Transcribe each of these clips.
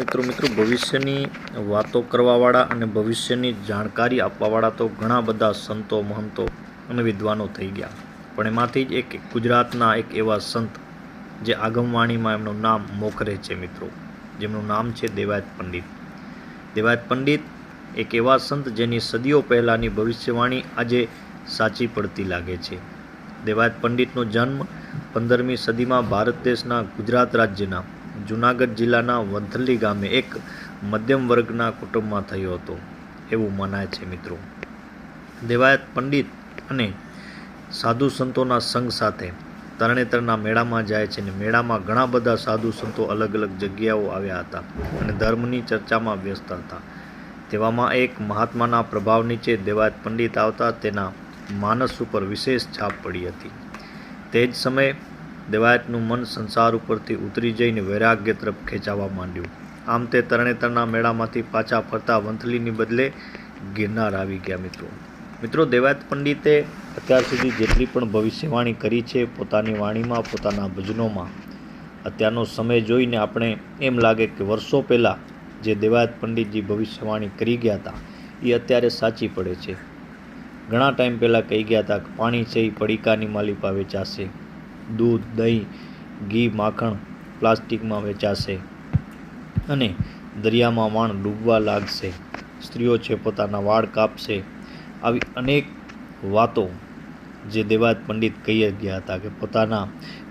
મિત્રો મિત્રો, ભવિષ્યની વાતો કરવાવાળા અને ભવિષ્યની જાણકારી આપવાવાળા તો ઘણા બધા સંતો, મહંતો અને વિદ્વાનો થઈ ગયા. પણ એમાંથી જ એક ગુજરાતના એક એવા સંત જે આગમવાણીમાં એમનું નામ મોખરે છે, મિત્રો. જેમનું નામ છે દેવાયત પંડિત. દેવાયત પંડિત એક એવા સંત જેની સદીઓ પહેલાંની ભવિષ્યવાણી આજે સાચી પડતી લાગે છે. દેવાયત પંડિતનો જન્મ પંદરમી સદીમાં ભારત દેશના ગુજરાત રાજ્યના જૂનાગઢ જિલ્લાના વંથલી ગામે એક મધ્યમ વર્ગના કુટુંબમાં થયો હતો. એવું મનાય છે મિત્રો. દેવાયત પંડિત અને સાધુ સંતોના સંઘ સાથે તરણેતરના મેળામાં જાય છે અને મેળામાં ઘણા બધા સાધુ સંતો અલગ અલગ જગ્યાઓ આવ્યા હતા અને ધર્મની ચર્ચામાં વ્યસ્ત હતા. તેવામાં એક મહાત્માના પ્રભાવ નીચે દેવાયત પંડિત આવતા તેના માનસ ઉપર વિશેષ છાપ પડી હતી. તે જ સમયે દેવાયતનું મન સંસાર ઉપરથી ઉતરી જઈને વૈરાગ્ય તરફ ખેંચાવા માંડ્યું. આમ તે તરણેતરના મેળામાંથી પાછા ફરતા વંથલીની બદલે ગિરનાર આવી ગયા મિત્રો. મિત્રો, દેવાયત પંડિતે અત્યાર સુધી જેટલી પણ ભવિષ્યવાણી કરી છે, પોતાની વાણીમાં, પોતાના ભજનોમાં, અત્યારનો સમય જોઈને આપણે એમ લાગે કે વર્ષો પહેલાં જે દેવાયત પંડિતજી ભવિષ્યવાણી કરી ગયા હતા, એ અત્યારે સાચી પડે છે. ઘણા ટાઈમ પહેલાં કહી ગયા હતા કે પાણી છે એ પડીકાની માલિપા વેચાશે દૂધ, દહીં, ઘી, માખણ પ્લાસ્ટિકમાં વેચાશે અને દરિયામાં વાણ ડૂબવા લાગશે. સ્ત્રીઓ છે, પોતાના વાળ કાપશે. આવી અનેક વાતો જે દેવાયત પંડિત કહી ગયા હતા કે પોતાના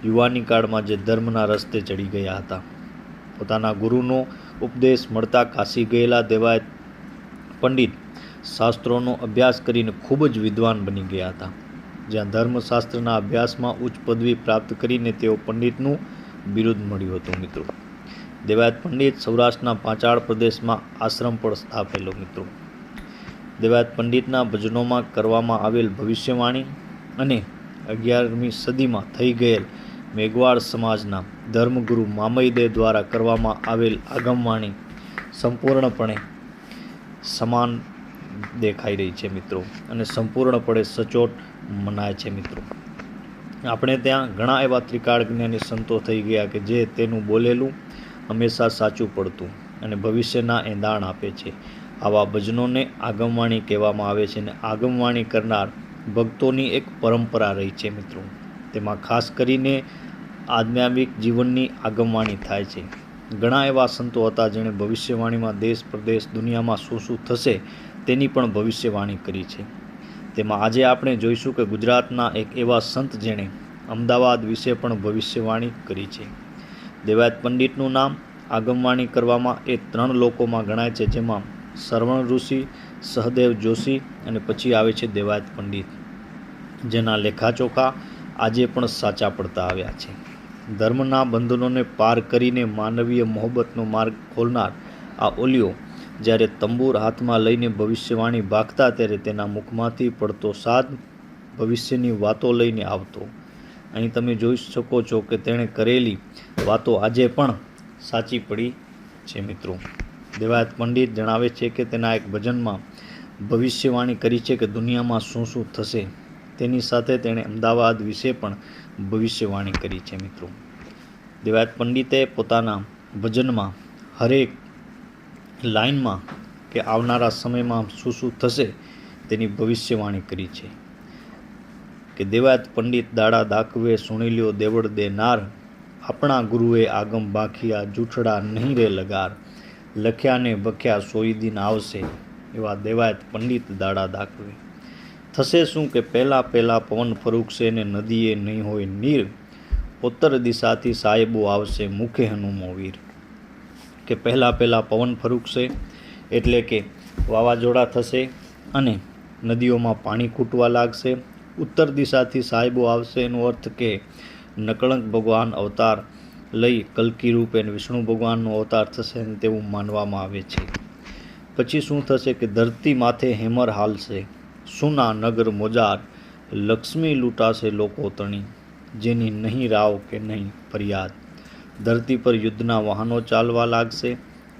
યુવાની કાળમાં જે ધર્મના રસ્તે ચડી ગયા હતા. પોતાના ગુરુનો ઉપદેશ મળતા કાશી ગયેલા દેવાયત પંડિત શાસ્ત્રોનો અભ્યાસ કરીને ખૂબ જ વિદ્વાન બની ગયા હતા. જ્યાં ધર્મશાસ્ત્રના અભ્યાસમાં ઉચ્ચ પદવી પ્રાપ્ત કરીને તેઓ પંડિતનું બિરુદ મળ્યું હતું, મિત્રો. દેવાયત પંડિત સૌરાષ્ટ્રના પાંચાળ પ્રદેશમાં આશ્રમ પણ સ્થાપેલો, મિત્રો. દેવાયત પંડિતના ભજનોમાં કરવામાં આવેલ ભવિષ્યવાણી અને અગિયારમી સદીમાં થઈ ગયેલ મેઘવાળ સમાજના ધર્મગુરુ મામયદે દ્વારા કરવામાં આવેલ આગમવાણી સંપૂર્ણપણે સમાન દેખાઈ રહી છે મિત્રો અને સંપૂર્ણપણે સચોટ મનાય છે મિત્રો. આપણે ત્યાં ઘણા એવા ત્રિકાળ જ્ઞાની સંતો થઈ ગયા કે જે તેનું બોલેલું હંમેશા સાચું પડતું અને ભવિષ્યના એંધાણ આપે છે. આવા ભજનોને આગમવાણી કહેવામાં આવે છે અને આગમવાણી કરનાર ભક્તોની એક પરંપરા રહી છે મિત્રો. તેમાં ખાસ કરીને આધ્યાત્મિક જીવનની આગમવાણી થાય છે. ઘણા એવા સંતો હતા જેણે ભવિષ્યવાણીમાં દેશ પ્રદેશ દુનિયામાં શું શું થશે તેની પણ ભવિષ્યવાણી કરી છે. તેમાં આજે આપણે જોઈશું કે ગુજરાતના એક એવા સંત જેણે અમદાવાદ વિશે પણ ભવિષ્યવાણી કરી છે. દેવાયત પંડિતનું નામ આગમવાણી કરવામાં એ ત્રણ લોકોમાં ગણાય છે, જેમાં શ્રવણ ઋષિ, સહદેવ જોશી અને પછી આવે છે દેવાયત પંડિત. જેના લેખાચોખા આજે પણ સાચા પડતા આવ્યા છે. ધર્મના બંધનોને પાર કરીને માનવીય મોહબ્બતનો માર્ગ ખોલનાર આ ઓલિયો જ્યારે તંબુર હાથમાં લઈને ભવિષ્યવાણી ભાગતા ત્યારે તેના મુખમાંથી પડતો સાદ ભવિષ્યની વાતો લઈને આવતો. અહીં તમે જોઈ શકો છો કે તેણે કરેલી વાતો આજે પણ સાચી પડી છે મિત્રો. દેવાયત પંડિત જણાવે છે કે તેના એક ભજનમાં ભવિષ્યવાણી કરી છે કે દુનિયામાં શું શું થશે. તેની સાથે તેણે અમદાવાદ વિશે પણ ભવિષ્યવાણી કરી છે મિત્રો. દેવાયત પંડિતે પોતાના ભજનમાં હરેક લાઇનમાં કે આવનારા સમયમાં શું શું થશે તેની ભવિષ્યવાણી કરી છે. કે દેવાયત પંડિત દાડા દાખવે સુણીલ્યો દેવળ દેનાર આપણા ગુરુએ આગમ બાખિયા જૂઠડા નહીં રે લગાર લખ્યા ને બખ્યા સોઈ દિન આવશે, એવા દેવાયત પંડિત દાડા દાખવે થશે શું કે પહેલાં પહેલાં પવન ફરૂકશે ને નદીએ નહીં હોય નીર, ઉત્તર દિશાથી સાહેબો આવશે મુખે હનુમો વીર. કે પહેલાં પહેલાં પવન ફરૂકશે એટલે કે વાવાઝોડા થશે અને નદીઓમાં પાણી ખૂટવા લાગશે. ઉત્તર દિશાથી સાહેબો આવશે એનો અર્થ કે નકળંક ભગવાન અવતાર લઈ કલ્કી રૂપે વિષ્ણુ ભગવાનનો અવતાર થશે ને તેવું માનવામાં આવે છે. પછી શું થશે કે ધરતી માથે હેમર હાલશે. સુના નગર મોજાર લક્ષ્મી લૂંટાશે લોકો તણી, જેની નહીં રાવ કે નહીં ફરિયાદ. ધરતી પર યુદ્ધના વાહનો ચાલવા લાગશે,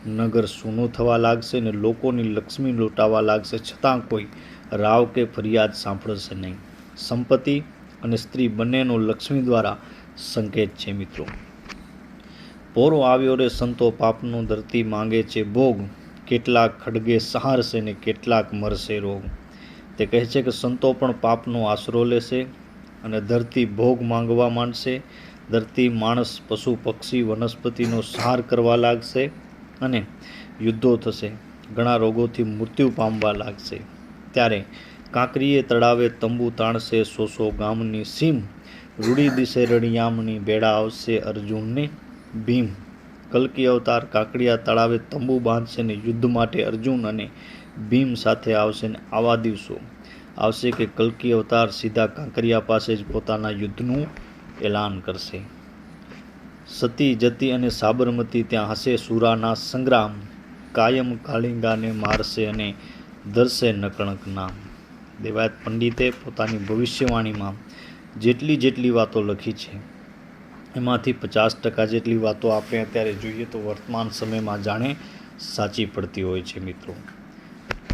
નગર સૂનું થવા લાગશે ને લોકોની લક્ષ્મી લૂંટાવા લાગશે, છતાં કોઈ રાવ કે ફરિયાદ સાંભળશે નહીં. સંપત્તિ અને સ્ત્રી બંનેનો લક્ષ્મી દ્વારા સંકેત છે મિત્રો. પોરો આવ્યો રે, સંતો પાપનું ધરતી માંગે છે ભોગ. કેટલાક ખડગે સહારશે ને કેટલાક મરશે રોગ. તે કહે છે કે સંતો પણ પાપનો આશરો લેશે અને ધરતી ભોગ માંગવા માંડશે. ધરતી માણસ, પશુ, પક્ષી, વનસ્પતિનો સહાર કરવા લાગશે અને યુદ્ધો થશે. ઘણા રોગોથી મૃત્યુ પામવા લાગશે. ત્યારે કાંકરીએ તળાવે તંબુ તાણશે સો સો ગામની સીમ રૂડી દિશે, રણિયામની બેડા આવશે, અર્જુનને ભીમ, કલ્કી અવતાર કાંકરિયા તળાવે તંબુ બાંધશે ને યુદ્ધ માટે અર્જુન અને ભીમ સાથે આવશે ને આવા દિવસો. આવશે કે કલ્કી અવતાર સીધા કાંકરિયા પાસે જ પોતાના યુદ્ધનું એલાન કરશે. સતી, જતી અને સાબરમતી ત્યાં હશે. સુરાના સંગ્રામ કાયમ કાલિંગાને મારશે અને ધરશે નકણક નામ. દેવાયત પંડિતે પોતાની ભવિષ્યવાણીમાં જેટલી જેટલી વાતો લખી છે, એમાંથી પચાસ ટકા જેટલી વાતો આપણે અત્યારે જોઈએ તો વર્તમાન સમયમાં જાણે સાચી પડતી હોય છે મિત્રો.